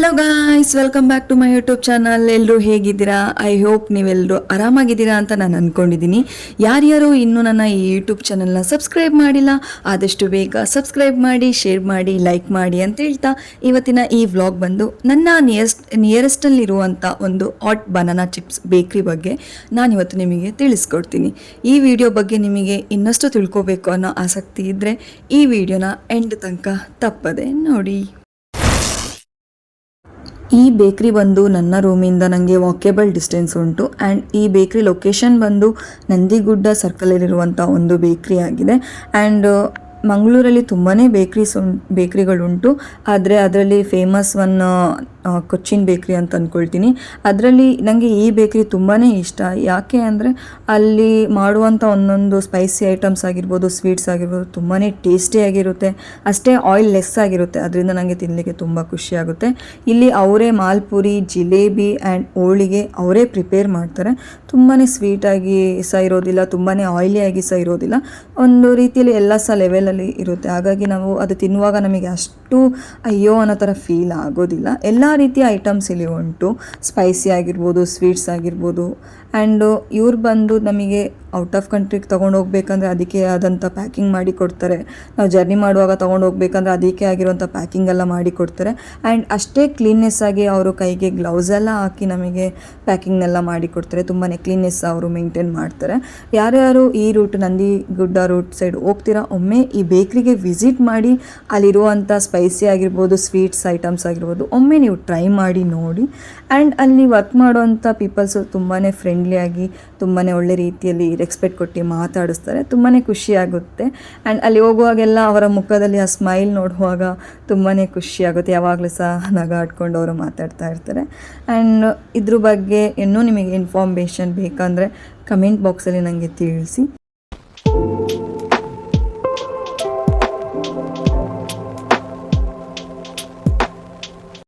Hello guys welcome back to my YouTube channel ಎಲ್ಲರೂ ಹೇಗಿದ್ದೀರಾ? I hope ನೀವೆಲ್ಲರೂ ಆರಾಮಾಗಿದ್ದೀರಾ ಅಂತ ನಾನು ಅಂದ್ಕೊಂಡಿದ್ದೀನಿ ಯಾರ್ಯಾರು ಇನ್ನೂ ನನ್ನ ಈ ಯೂಟ್ಯೂಬ್ ಚಾನಲ್ನ ಸಬ್ಸ್ಕ್ರೈಬ್ ಮಾಡಿಲ್ಲ, ಆದಷ್ಟು ಬೇಗ ಸಬ್ಸ್ಕ್ರೈಬ್ ಮಾಡಿ ಶೇರ್ ಮಾಡಿ ಲೈಕ್ ಮಾಡಿ ಅಂತ ಹೇಳ್ತಾ ಇವತ್ತಿನ ಈ ವ್ಲಾಗ್ ಬಂದು ನನ್ನ ನಿಯರೆಸ್ಟ್ ನಿಯರೆಸ್ಟಲ್ಲಿರುವಂಥ ಒಂದು ಹಾಟ್ ಬನಾನಾ ಚಿಪ್ಸ್ ಬೇಕ್ರಿ ಬಗ್ಗೆ ನಾನು ಇವತ್ತು ನಿಮಗೆ ತಿಳಿಸ್ಕೊಡ್ತೀನಿ. ಈ ವಿಡಿಯೋ ಬಗ್ಗೆ ನಿಮಗೆ ಇನ್ನಷ್ಟು ತಿಳ್ಕೊಬೇಕು ಅನ್ನೋ ಆಸಕ್ತಿ ಇದ್ದರೆ ಈ ವಿಡಿಯೋನ ಎಂಡ್ ತನಕ ತಪ್ಪದೆ ನೋಡಿ. ಈ ಬೇಕ್ರಿ ಬಂದು ನನ್ನ ರೂಮಿಂದ ನನಗೆ ವಾಕೇಬಲ್ ಡಿಸ್ಟೆನ್ಸ್ ಉಂಟು. ಆ್ಯಂಡ್ ಈ ಬೇಕ್ರಿ ಲೊಕೇಶನ್ ಬಂದು ನಂದಿಗುಡ್ಡ ಸರ್ಕಲಲ್ಲಿರುವಂಥ ಒಂದು ಬೇಕ್ರಿ ಆಗಿದೆ. ಆ್ಯಂಡ್ ಮಂಗಳೂರಲ್ಲಿ ತುಂಬಾ ಬೇಕ್ರೀಸ್ ಉಂ ಬೇಕ್ರಿಗಳುಂಟು. ಆದರೆ ಅದರಲ್ಲಿ ಫೇಮಸ್ ಒನ್ ಕೊಚ್ಚಿನ್ ಬೇಕ್ರಿ ಅಂತ ಅಂದ್ಕೊಳ್ತೀನಿ ಅದರಲ್ಲಿ ನನಗೆ ಈ ಬೇಕ್ರಿ ತುಂಬಾ ಇಷ್ಟ. ಯಾಕೆ ಅಂದರೆ ಅಲ್ಲಿ ಮಾಡುವಂಥ ಒಂದೊಂದು ಸ್ಪೈಸಿ ಐಟಮ್ಸ್ ಆಗಿರ್ಬೋದು ಸ್ವೀಟ್ಸ್ ಆಗಿರ್ಬೋದು ತುಂಬಾ ಟೇಸ್ಟಿಯಾಗಿರುತ್ತೆ ಅಷ್ಟೇ ಆಯಿಲ್ ಲೆಸ್ ಆಗಿರುತ್ತೆ. ಅದರಿಂದ ನನಗೆ ತಿನ್ನಲಿಕ್ಕೆ ತುಂಬ ಖುಷಿಯಾಗುತ್ತೆ ಇಲ್ಲಿ ಅವರೇ ಮಾಲ್ಪುರಿ, ಜಿಲೇಬಿ ಆ್ಯಂಡ್ ಹೋಳಿಗೆ ಅವರೇ ಪ್ರಿಪೇರ್ ಮಾಡ್ತಾರೆ. ತುಂಬಾ ಸ್ವೀಟಾಗಿ ಸಹ ಇರೋದಿಲ್ಲ ತುಂಬಾ ಆಯಿಲಿಯಾಗಿ ಸಹ ಇರೋದಿಲ್ಲ. ಒಂದು ರೀತಿಯಲ್ಲಿ ಎಲ್ಲ ಸಹ ಲೆವೆಲಲ್ಲಿ ಇರುತ್ತೆ. ಹಾಗಾಗಿ ನಾವು ಅದು ತಿನ್ನುವಾಗ ನಮಗೆ ಅಷ್ಟು ಅಯ್ಯೋ ಅನ್ನೋ ಥರ ಫೀಲ್ ಆಗೋದಿಲ್ಲ. ಎಲ್ಲ ರೀತಿಯ ಐಟಮ್ಸ್ ಇಲ್ಲಿ ಉಂಟು. ಸ್ಪೈಸಿ ಆಗಿರ್ಬೋದು ಸ್ವೀಟ್ಸ್ ಆಗಿರ್ಬೋದು ಆ್ಯಂಡ್ ಇವ್ರು ಬಂದು ನಮಗೆ ಔಟ್ ಆಫ್ ಕಂಟ್ರಿಗೆ ತೊಗೊಂಡು ಹೋಗ್ಬೇಕಂದ್ರೆ ಅದಕ್ಕೆ ಆದಂಥ ಪ್ಯಾಕಿಂಗ್ ಮಾಡಿ ಕೊಡ್ತಾರೆ. ನಾವು ಜರ್ನಿ ಮಾಡುವಾಗ ತೊಗೊಂಡು ಹೋಗ್ಬೇಕಂದ್ರೆ ಅದಕ್ಕೆ ಆಗಿರುವಂಥ ಪ್ಯಾಕಿಂಗ್ ಎಲ್ಲ ಮಾಡಿ ಕೊಡ್ತಾರೆ. ಆ್ಯಂಡ್ ಅಷ್ಟೇ ಕ್ಲೀನ್ನೆಸ್ ಆಗಿ ಅವರು ಕೈಗೆ ಗ್ಲೌಸ್ ಎಲ್ಲ ಹಾಕಿ ನಮಗೆ ಪ್ಯಾಕಿಂಗ್ನೆಲ್ಲ ಮಾಡಿ ಕೊಡ್ತಾರೆ. ತುಂಬಾ ಕ್ಲೀನ್ನೆಸ್ ಅವರು ಮೇಂಟೈನ್ ಮಾಡ್ತಾರೆ. ಯಾರ್ಯಾರು ಈ ರೂಟ್ ನಂದಿ ಗುಡ್ಡ ರೂಟ್ ಸೈಡ್ ಹೋಗ್ತೀರಾ, ಒಮ್ಮೆ ಈ ಬೇಕ್ರಿಗೆ ವಿಸಿಟ್ ಮಾಡಿ ಅಲ್ಲಿರುವಂಥ ಸ್ಪೈಸಿ ಆಗಿರ್ಬೋದು ಸ್ವೀಟ್ಸ್ ಐಟಮ್ಸ್ ಆಗಿರ್ಬೋದು, ಒಮ್ಮೆ ನೀವು ಟ್ರೈ ಮಾಡಿ ನೋಡಿ. ಆ್ಯಂಡ್ ಅಲ್ಲಿ ವರ್ಕ್ ಮಾಡುವಂಥ ಪೀಪಲ್ಸು ತುಂಬಾ ಫ್ರೆಂಡ್ಲಿಯಾಗಿ ತುಂಬಾ ಒಳ್ಳೆ ರೀತಿಯಲ್ಲಿ ರೆಸ್ಪೆಕ್ಟ್ ಕೊಟ್ಟು ಮಾತಾಡಿಸ್ತಾರೆ. ತುಂಬಾ ಖುಷಿಯಾಗುತ್ತೆ. ಆ್ಯಂಡ್ ಅಲ್ಲಿ ಹೋಗುವಾಗೆಲ್ಲ ಅವರ ಮುಖದಲ್ಲಿ ಆ ಸ್ಮೈಲ್ ನೋಡುವಾಗ ತುಂಬಾ ಖುಷಿಯಾಗುತ್ತೆ. ಯಾವಾಗಲೂ ಸಹ ನಗಾಡ್ಕೊಂಡು ಅವರು ಮಾತಾಡ್ತಾ ಇರ್ತಾರೆ. ಆ್ಯಂಡ್ ಇದ್ರ ಬಗ್ಗೆ ಇನ್ನೂ ನಿಮಗೆ ಇನ್ಫಾರ್ಮೇಷನ್ ಬೇಕಂದರೆ ಕಮೆಂಟ್ ಬಾಕ್ಸಲ್ಲಿ ನನಗೆ ತಿಳಿಸಿ.